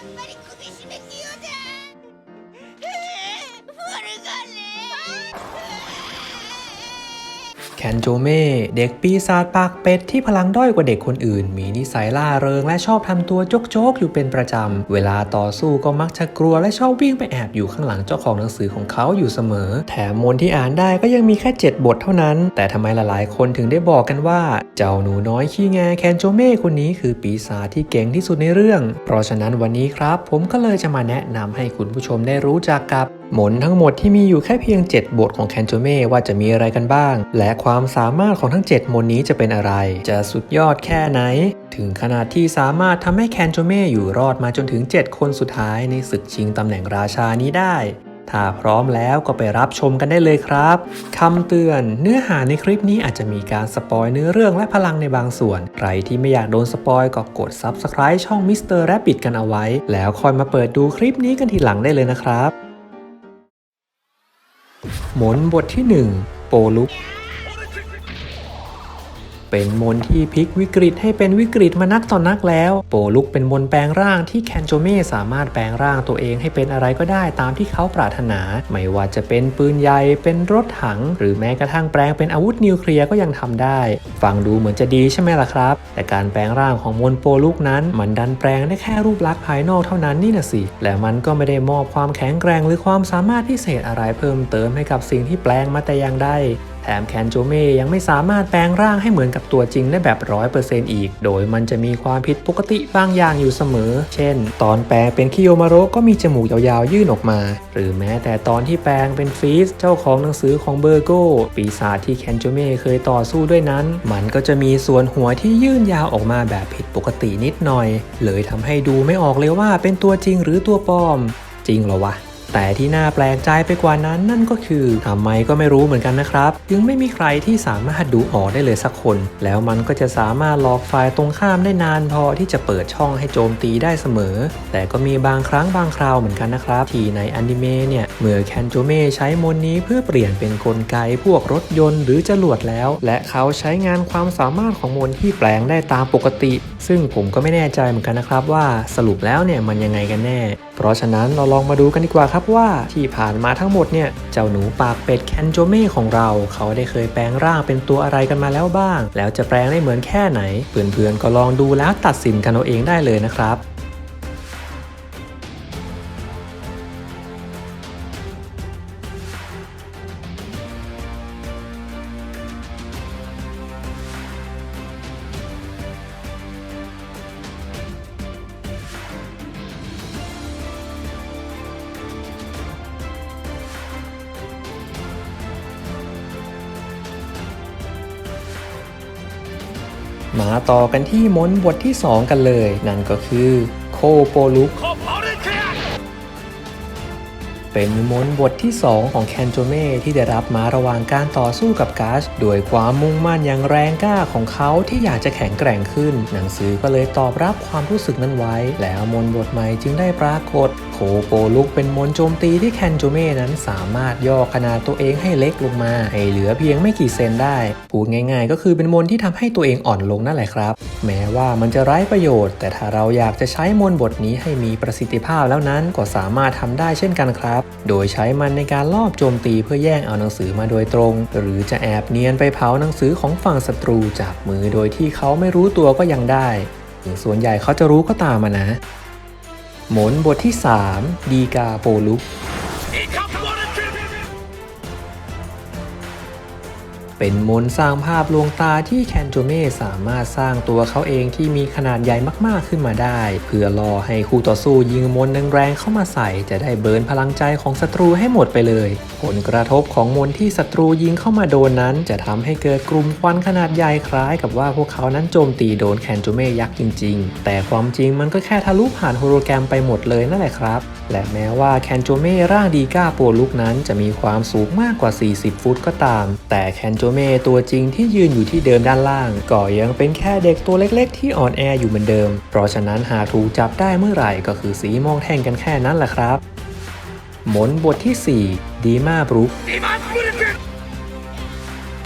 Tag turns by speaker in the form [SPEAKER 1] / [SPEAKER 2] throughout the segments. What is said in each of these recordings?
[SPEAKER 1] ¡Bienvenido!
[SPEAKER 2] แคนโจเม่เด็กปีศาจปากเป็ดที่พลังด้อยกว่าเด็กคนอื่น มีนิสัยล่าเริงและชอบทำตัวโจกๆอยู่เป็นประจำ เวลาต่อสู้ก็มักจะกลัวและชอบวิ่งไปแอบอยู่ข้างหลังเจ้าของหนังสือของเขาอยู่เสมอ แถมมนที่อ่านได้ก็ยังมีแค่ 7 บทเท่านั้น แต่ทำไมหลายๆ คนถึงได้บอกกันว่า เจ้าหนูน้อยขี้แงแคนโจเม่คนนี้คือปีศาจที่เก่งที่สุดในเรื่อง เพราะฉะนั้นวันนี้ครับ ผมก็เลยจะมาแนะนำให้คุณผู้ชมได้รู้จักกับ หมนทั้งหมดที่มีอยู่แค่เพียง 7 บทของแคนโจเม่ว่าจะมีอะไรกันบ้าง และความสามารถของทั้ง 7 มนนี้จะเป็นอะไร จะสุดยอดแค่ไหน ถึงขนาดที่สามารถทำให้แคนโจเม่อยู่รอดมาจนถึง 7 คนสุดท้ายในศึกชิงตำแหน่งราชานี้ได้ ถ้าพร้อมแล้วก็ไปรับชมกันได้เลยครับคำเตือน เนื้อหาในคลิปนี้อาจจะมีการสปอยเนื้อเรื่องและพลังในบางส่วน ใครที่ไม่อยากโดนสปอยก็กด Subscribe ช่อง Mr. Rabbit กันเอาไว้ แล้วคอยมาเปิดดูคลิปนี้กันทีหลังได้เลยนะครับ หมนบทที่ 1 โปลุก เป็นมนต์ที่พลิกวิกฤตให้เป็นวิกฤตมานักต่อนนักแล้ว โปลุกเป็นมนต์แปลงร่างที่แคนโจเม่สามารถแปลงร่างตัวเองให้เป็นอะไรก็ได้ตามที่เขาปรารถนา ไม่ว่าจะเป็นปืนใหญ่เป็นรถถัง หรือแม้กระทั่งแปลงเป็นอาวุธนิวเคลียร์ก็ยังทำได้ ฟังดูเหมือนจะดีใช่ไหมล่ะครับ แต่การแปลงร่างของมนต์โปลุกนั้น มันดันแปลงได้แค่รูปลักษณ์ภายนอกเท่านั้นนี่นะสิและมันก็ไม่ได้มอบความแข็งแกร่งหรือความสามารถพิเศษอะไรเพิ่มเติมให้กับสิ่งที่แปลงมาแต่อย่างใด ถมแคนโจเมยังไม่สามารถแปลงร่างให้เหมือนกับตัวจริงได้แบบร้อยเปอร์เซนต์อีก โดยมันจะมีความผิดปกติบางอย่างอยู่เสมอ เช่น ตอนแปลงเป็นคิโยมาโระก็มีจมูกยาวๆ ยื่นออกมา หรือแม้แต่ตอนที่แปลงเป็นฟีสเจ้าของหนังสือของเบอร์โกปีศาจที่แคนโจเมเคยต่อสู้ด้วยนั้น มันก็จะมีส่วนหัวที่ยื่นยาวออกมาแบบผิดปกตินิดหน่อย เลยทำให้ดูไม่ออกเลยว่าเป็นตัวจริงหรือตัวปลอม จริงเหรอวะ แต่ที่น่าแปลกใจไปกว่านั้นนั่นก็คือทำไมก็ไม่รู้เหมือนกันนะครับยังไม่มีใครที่สามารถดูออกได้เลยสักคน แล้วมันก็จะสามารถหลอกฝ่ายตรงข้ามได้นานพอที่จะเปิดช่องให้โจมตีได้เสมอ แต่ก็มีบางครั้งบางคราวเหมือนกันนะครับ ที่ในอนิเมะเนี่ย เมื่อแคนโจเม่ใช้มนนี้เพื่อเปลี่ยนเป็นกลไกพวกรถยนต์หรือจรวดแล้ว และเขาใช้งานความสามารถของมนที่แปลงได้ตามปกติ ซึ่งผมก็ไม่แน่ใจเหมือนกันนะครับว่าสรุปแล้วเนี่ยมันยังไงกันแน่ เพราะฉะนั้นเราลองมาดูกันดีกว่าครับว่าที่ผ่านมาทั้งหมดเนี่ยเจ้าหนูปากเป็ดแคนโจเม่ของเรา เขาได้เคยแปลงร่างเป็นตัวอะไรกันมาแล้วบ้าง แล้วจะแปลงได้เหมือนแค่ไหนเพื่อนๆก็ลองดูแล้วตัดสินกันเอาเองได้เลยนะครับ มาต่อกันที่มนบทที่ 2 กันเลย นั่นก็คือโคโปลุก เป็นมนต์บทที่ 2 ของแคนโจเม่ที่ได้รับมาระหว่างการต่อสู้กับกาชด้วยความมุ่งมั่นอย่างแรงกล้าของเขาที่อยากจะแข็งแกร่งขึ้น หนังสือก็เลยตอบรับความรู้สึกนั้นไว้ แล้วมนต์บทใหม่จึงได้ปรากฏโคโปลุกเป็นมนต์โจมตีที่แคนโจเม่นั้นสามารถย่อขนาดตัวเองให้เล็กลงมา ให้เหลือเพียงไม่กี่เซนได้ พูดง่าย ๆ ก็คือเป็นมนต์ที่ทำให้ตัวเองอ่อนลงนั่นแหละครับ แม้ว่ามันจะไร้ประโยชน์ แต่ถ้าเราอยากจะใช้มนต์บทนี้ให้มีประสิทธิภาพแล้วนั้นก็สามารถทำได้เช่นกันครับโดยใช้มันในการลอบโจมตีเพื่อแย่งเอาหนังสือมาโดยตรง หรือจะแอบเนียนไปเผาหนังสือของฝั่งศัตรูจากมือโดยที่เขาไม่รู้ตัวก็ยังได้ถึงส่วนใหญ่เขาจะรู้ก็ตามมานะ หมนบทที่ 3 ดีกาโปลุก เป็นมนต์สร้างภาพลวงตาที่แคนโจเม่สามารถสร้างตัวเขาเองที่มีขนาดใหญ่มากๆขึ้นมาได้ เพื่อรอให้คู่ต่อสู้ยิงมนต์แรงๆเข้ามาใส่ จะได้เบิร์นพลังใจของศัตรูให้หมดไปเลย ผลกระทบของมนต์ที่ศัตรูยิงเข้ามาโดนนั้น จะทำให้เกิดกลุ่มควันขนาดใหญ่คล้ายกับว่าพวกเขานั้นโจมตีโดนแคนโจเม่ยักษ์จริง ๆ แต่ความจริงมันก็แค่ทะลุผ่านโฮโลแกรมไปหมดเลยนั่นแหละครับ และแม้ว่าแคนโจเม่ร่างดีก้าโปลุกนั้นจะมีความสูงมากกว่า 40 ฟุตก็ตาม แต่แคนโจเมตัวจริงที่ยืนอยู่ที่เดิมด้านล่าง ก็ยังเป็นแค่เด็กตัวเล็กๆ ที่อ่อนแออยู่เหมือนเดิม เพราะฉะนั้นหากถูกจับได้เมื่อไหร่ก็คือสีมองแท่งกันแค่นั้นแหละครับ หมนบทที่ 4 ดีมาบรุกเ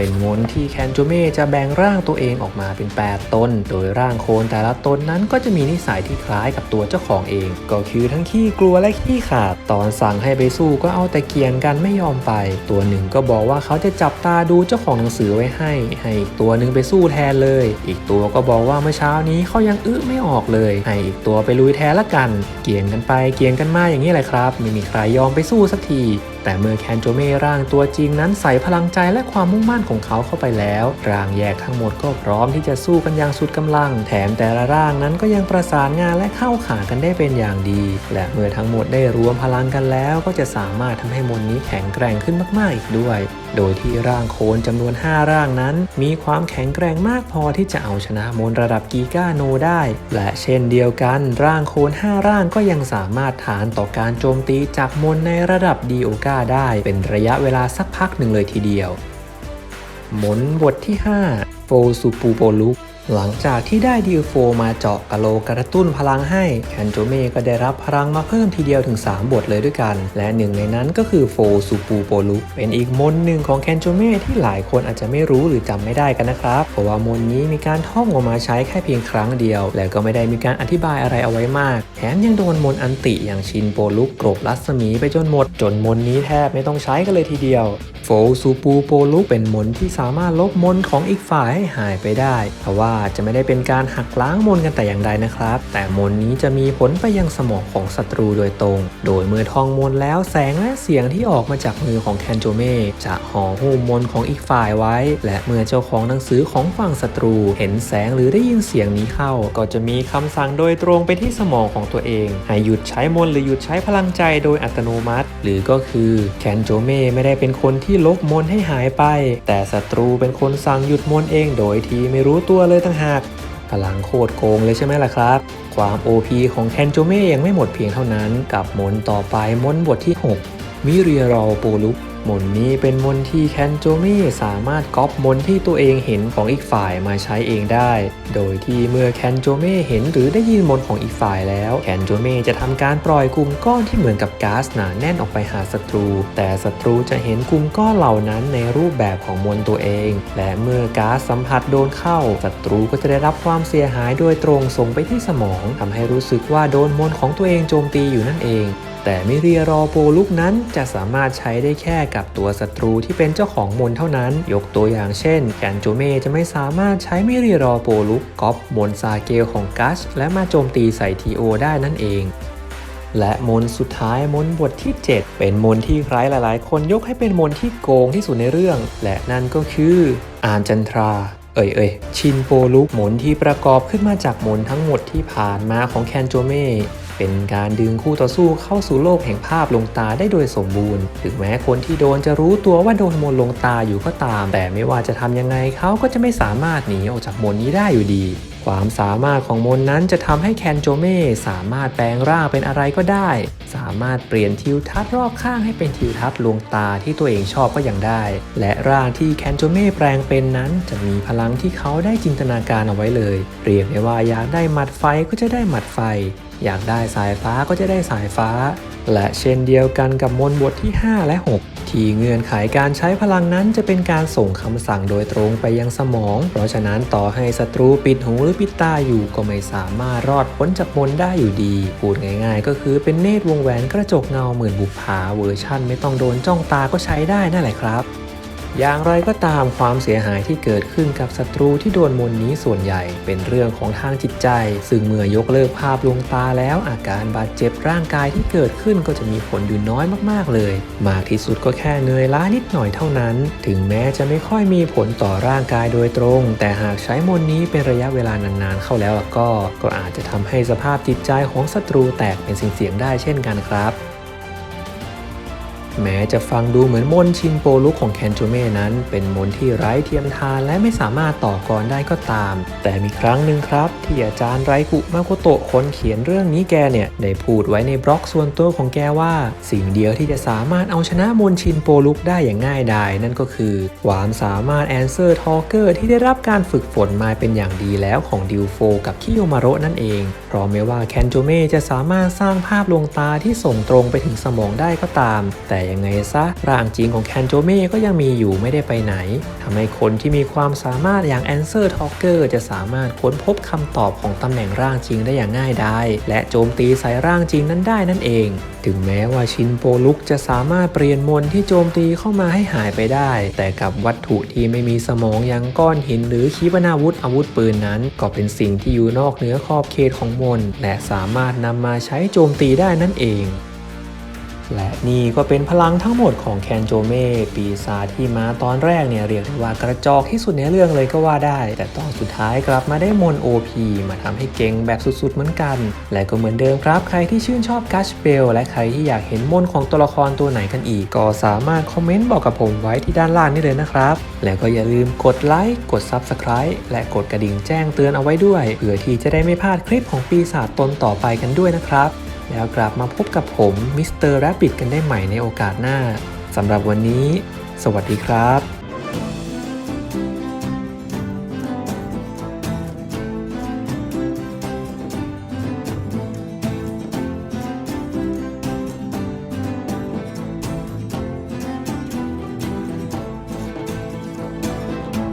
[SPEAKER 2] เป็นมนต์ที่แคนโจเม่จะแบ่งร่างตัวเองออกมาเป็น 8 ตน โดยร่างโคนแต่ละตนนั้นก็จะมีนิสัยที่คล้ายกับตัวเจ้าของเอง ก็คือทั้งขี้กลัวและขี้ขาด ตอนสั่งให้ไปสู้ก็เอาแต่เกียงกันไม่ยอมไป ตัวหนึ่งก็บอกว่าเขาจะจับตาดูเจ้าของหนังสือไว้ให้ ให้อีกตัวหนึ่งไปสู้แทนเลย อีกตัวก็บอกว่าเมื่อเช้านี้เขายังอึไม่ออกเลย ให้อีกตัวไปลุยแทนละกัน เกียงกันไปเกียงกันมาอย่างนี้แหละครับ ไม่มีใครยอมไปสู้สักที แต่เมื่อแคนโจเม่ร่างตัวจริงนั้นใส่พลังใจและความมุ่งมั่นของเขาเข้าไปแล้ว ร่างแยกทั้งหมดก็พร้อมที่จะสู้กันอย่างสุดกำลัง แถมแต่ละร่างนั้นก็ยังประสานงานและเข้าขากันได้เป็นอย่างดี และเมื่อทั้งหมดได้รวมพลังกันแล้ว ก็จะสามารถทำให้มนต์นี้แข็งแกร่งขึ้นมากๆอีกด้วย โดยที่ร่างโคนจำนวน 5 ร่างนั้น มีความแข็งแกร่งมากพอที่จะเอาชนะมนต์ระดับกีก้าโนได้ และเช่นเดียวกัน ร่างโคน 5 ร่างก็ยังสามารถฐานต่อการโจมตีจากมนต์ในระดับดีโอกาได้เป็นระยะเวลาสักพักหนึ่งเลยทีเดียวมนบทที่ 5 โฟสูปูโปลุก หลังจากที่ได้ดิวโฟมาเจาะกะโลกระตุ้นพลังให้แคนโจเม่ก็ได้รับพลังมาเพิ่มทีเดียวถึง 3 บทเลยด้วยกัน และหนึ่งในนั้นก็คือโฟซูปูโปลุกเป็นอีกมนหนึ่งของแคนโจเม่ที่หลายคนอาจจะไม่รู้หรือจำไม่ได้กันนะครับเพราะว่ามนนี้มีการท่องออกมาใช้แค่เพียงครั้งเดียว และก็ไม่ได้มีการอธิบายอะไรเอาไว้มาก แถมยังโดนมนอันติอย่างชินโปลุกกรบรัศมีไปจนหมด จนมนนี้แทบไม่ต้องใช้กันเลยทีเดียว โฟซูปูโปลุกเป็นมนที่สามารถลบมนของอีกฝ่ายให้หายไปได้เพราะว่าจะไม่ได้เป็นการหักล้างมนกันแต่อย่างใดนะครับ แต่มนนี้จะมีผลไปยังสมองของศัตรูโดยตรง โดยเมื่อท่องมนแล้วแสงและเสียงที่ออกมาจากมือของแคนโจเมจะห่อหุ้มมนของอีกฝ่ายไว้ และเมื่อเจ้าของหนังสือของฝั่งศัตรู เห็นแสงหรือได้ยินเสียงนี้เข้า ก็จะมีคำสั่งโดยตรงไปที่สมองของตัวเอง ให้หยุดใช้มนหรือหยุดใช้พลังใจโดยอัตโนมัติ หรือก็คือแคนโจเมไม่ได้เป็นคนที่ลบมนให้หายไป แต่ศัตรูเป็นคนสั่งหยุดมนเองโดยที่ไม่รู้ตัวเลยต่างหากพลังโคตรโกงเลยใช่ไหมล่ะครับ ความ OP ของแคนโจเม่ยังไม่หมดเพียงเท่านั้น กับมนต่อไปมนบทที่6มิเรียรอโปลุก มนนี้เป็นมนที่แคนโจเม่สามารถก๊อปมนที่ตัวเองเห็นของอีกฝ่ายมาใช้เองได้ โดยที่เมื่อแคนโจเม่เห็นหรือได้ยินมนของอีกฝ่ายแล้วแคนโจเม่จะทำการปล่อยกลุ่มก้อนที่เหมือนกับก๊าซหนาแน่นออกไปหาศัตรู แต่ศัตรูจะเห็นกลุ่มก้อนเหล่านั้นในรูปแบบของมนตัวเอง และเมื่อก๊าซสัมผัสโดนเข้าศัตรูก็จะได้รับความเสียหายโดยตรงส่งไปที่สมองทำให้รู้สึกว่าโดนมนของตัวเองโจมตีอยู่นั่นเอง แต่มิเรียรอโปลุกนั้นจะสามารถใช้ได้แค่กับตัวศัตรูที่เป็นเจ้าของมนเท่านั้น ยกตัวอย่างเช่นแคนโจเมจะไม่สามารถใช้มิรีรอโปลุกก๊อปมนซาเกลของกัชและมาโจมตีใส่ทีโอได้นั่นเองและมนสุดท้ายมนบทที่ 7 เป็นมนที่ใครหลาย ๆ คนยกให้เป็นมนที่โกงที่สุดในเรื่อง และนั่นก็คืออานจันทรา เอ่ยเอ่ยชินโปลุกมนที่ประกอบขึ้นมาจากมนทั้งหมดที่ผ่านมาของแคนโจเม เป็นการดึงคู่ต่อสู้เข้าสู่โลกแห่งภาพลงตาได้โดยสมบูรณ์ ถึงแม้คนที่โดนจะรู้ตัวว่าโดนมนต์ลงตาอยู่ก็ตาม แต่ไม่ว่าจะทำยังไงเขาก็จะไม่สามารถหนีออกจากมนต์นี้ได้อยู่ดีความสามารถของมนต์นั้นจะทำให้แคนโจเม่สามารถแปลงร่างเป็นอะไรก็ได้ สามารถเปลี่ยนทิวทัศน์รอบข้างให้เป็นทิวทัศน์ลวงตาที่ตัวเองชอบก็ยังได้ และร่างที่แคนโจเม่แปลงเป็นนั้นจะมีพลังที่เขาได้จินตนาการเอาไว้เลย เรียกได้ว่าอยากได้หมัดไฟก็จะได้หมัดไฟ อยากได้สายฟ้าก็จะได้สายฟ้า และเช่นเดียวกันกับมนบทที่ 5 และ 6 ที่เงื่อนไขการใช้พลังนั้นจะเป็นการส่งคำสั่งโดยตรงไปยังสมอง เพราะฉะนั้นต่อให้ศัตรูปิดหูหรือปิดตาอยู่ก็ไม่สามารถรอดพ้นจากมนได้อยู่ดี พูดง่ายๆ ก็คือเป็นเนตรวงแหวนกระจกเงาหมื่นบุปผาเวอร์ชั่น ไม่ต้องโดนจ้องตาก็ใช้ได้นั่นแหละครับ อย่างไรก็ตามความเสียหายที่เกิดขึ้นกับศัตรูที่โดนมนนี้ส่วนใหญ่เป็นเรื่องของทางจิตใจ ซึ่งเมื่อยกเลิกภาพลวงตาแล้วอาการบาดเจ็บร่างกายที่เกิดขึ้นก็จะมีผลอยู่น้อยมากๆเลย มากที่สุดก็แค่เหนื่อยล้านิดหน่อยเท่านั้น ถึงแม้จะไม่ค่อยมีผลต่อร่างกายโดยตรง แต่หากใช้มนนี้เป็นระยะเวลานานๆเข้าแล้วก็ ก็อาจจะทำให้สภาพจิตใจของศัตรูแตกเป็นสิ่งเสียงได้เช่นกันครับ แม้จะฟังดูเหมือนมนชินโปลุกของแคนโจเม่นั้น เป็นมนที่ไร้เทียมทานและไม่สามารถต่อกรได้ก็ตาม แต่มีครั้งหนึ่งครับ ที่อาจารย์ไรกุมาโคโตะคนเขียนเรื่องนี้แกเนี่ย ได้พูดไว้ในบล็อกส่วนตัวของแกว่า สิ่งเดียวที่จะสามารถเอาชนะมนชินโปลุกได้อย่างง่ายดายนั่นก็คือความสามารถแอนเซอร์ทอเกอร์ที่ได้รับการฝึกฝนมาเป็นอย่างดีแล้วของดิวโฟกับคิโยมาโรนั่นเองเพราะแม้ว่าแคนโจเม่จะสามารถสร้างภาพลวงตาที่ส่งตรงไปถึงสมองได้ก็ตาม แต่ยังไงซะร่างจริงของแคนโจเม่ก็ยังมีอยู่ไม่ได้ไปไหนทำให้คนที่มีความสามารถอย่างแอนเซอร์ทอ k เกอร์จะสามารถค้นพบคำตอบของตำแหน่งร่างจริงได้อย่างง่ายดายและโจมตีใส่ร่างจริงนั้นได้นั่นเอง ถึงแม้ว่าชินโปลุกจะสามารถเปลี่ยนมนที่โจมตีเข้ามาให้หายไปได้ แต่กับวัตถุที่ไม่มีสมองอย่างก้อนหินหรือขีปนาวุธอาวุธปืนนั้น ก็เป็นสิ่งที่อยู่นอกเหนือขอบเขตของมนและสามารถนำมาใช้โจมตีได้นั่นเอง และนี่ก็เป็นพลังทั้งหมดของแคนโจเม่ปีศาจที่มาตอนแรกเนี่ยเรียกได้ว่ากระจอกที่สุดในเรื่องเลยก็ว่าได้ แต่ตอนสุดท้ายกลับมาได้มน OP มาทำให้เก่งแบบสุดๆเหมือนกัน และก็เหมือนเดิมครับ ใครที่ชื่นชอบกัชเบลและใครที่อยากเห็นมนของตัวละครตัวไหนกันอีก ก็สามารถคอมเมนต์บอกกับผมไว้ที่ด้านล่างนี่เลยนะครับ และก็อย่าลืมกดไลค์กด Subscribe และกดกระดิ่งแจ้งเตือนเอาไว้ด้วยเพื่อที่จะได้ไม่พลาดคลิปของปีศาจตนต่อไปกันด้วยนะครับ แล้วกลับมาพบกับผมมิสเตอร์แรบบิทกันได้ใหม่ในโอกาสหน้าสำหรับวันนี้ สวัสดีครับ